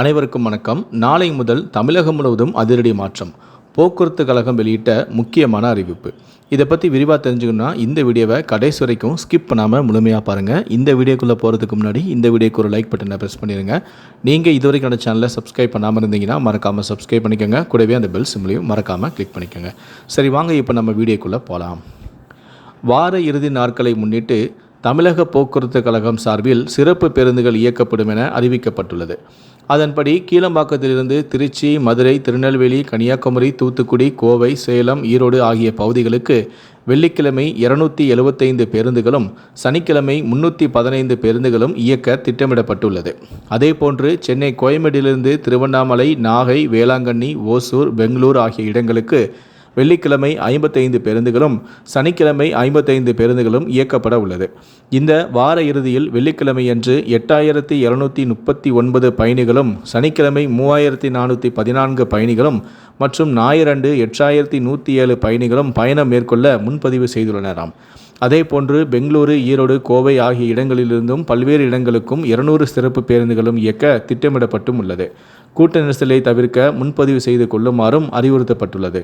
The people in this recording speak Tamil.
அனைவருக்கும் வணக்கம். நாளை முதல் தமிழகம் முழுவதும் அதிரடி மாற்றம். போக்குவரத்து கழகம் வெளியிட்ட முக்கியமான அறிவிப்பு. இதை பற்றி விரிவாக தெரிஞ்சுக்கணும்னா இந்த வீடியோவை கடைசி வரைக்கும் ஸ்கிப் பண்ணாமல் முழுமையாக பாருங்கள் இந்த வீடியோக்குள்ளே போகிறதுக்கு முன்னாடி இந்த வீடியோக்கு ஒரு லைக் பட்டனை ப்ரெஸ் பண்ணிடுங்க நீங்கள் இது வரைக்கும் அந்த சேனலை சப்ஸ்கிரைப் பண்ணாமல் இருந்தீங்கன்னா மறக்காமல் சப்ஸ்கிரைப் பண்ணிக்கோங்க. கூடவே அந்த பெல் சிம்லையும் மறக்காமல் கிளிக் பண்ணிக்கோங்க. சரி வாங்க இப்போ நம்ம வீடியோக்குள்ளே போகலாம் வார இறுதி நாட்களை முன்னிட்டு தமிழக போக்குவரத்து கழகம் சார்பில் சிறப்பு பேருந்துகள் இயக்கப்படும் என அறிவிக்கப்பட்டுள்ளது. அதன்படி கீழம்பாக்கத்திலிருந்து திருச்சி மதுரை திருநெல்வேலி கன்னியாகுமரி தூத்துக்குடி கோவை சேலம் ஈரோடு ஆகிய பகுதிகளுக்கு வெள்ளிக்கிழமை இருநூத்தி எழுபத்தைந்து பேருந்துகளும் சனிக்கிழமை முன்னூற்றி பதினைந்து பேருந்துகளும் இயக்க திட்டமிடப்பட்டுள்ளது. அதேபோன்று சென்னை கோயம்பேடிலிருந்து திருவண்ணாமலை நாகை வேளாங்கண்ணி ஓசூர் பெங்களூர் ஆகிய இடங்களுக்கு வெள்ளிக்கிழமை ஐம்பத்தைந்து பேருந்துகளும் சனிக்கிழமை ஐம்பத்தைந்து பேருந்துகளும் இயக்கப்பட உள்ளது. இந்த வார இறுதியில் வெள்ளிக்கிழமையன்று எட்டாயிரத்தி இருநூற்றி முப்பத்தி ஒன்பது பயணிகளும் சனிக்கிழமை மூவாயிரத்தி நானூற்றி பதினான்கு பயணிகளும் மற்றும் ஞாயிறன்று எட்டாயிரத்தி நூற்றி ஏழு பயணிகளும் பயணம் மேற்கொள்ள முன்பதிவு செய்துள்ளனராம். அதேபோன்று பெங்களூரு ஈரோடு கோவை ஆகிய இடங்களிலிருந்தும் பல்வேறு இடங்களுக்கும் இருநூறு சிறப்பு பேருந்துகளும் இயக்க திட்டமிடப்பட்டும் உள்ளது. கூட்ட நெரிசலை தவிர்க்க முன்பதிவு செய்து கொள்ளுமாறும் அறிவுறுத்தப்பட்டுள்ளது.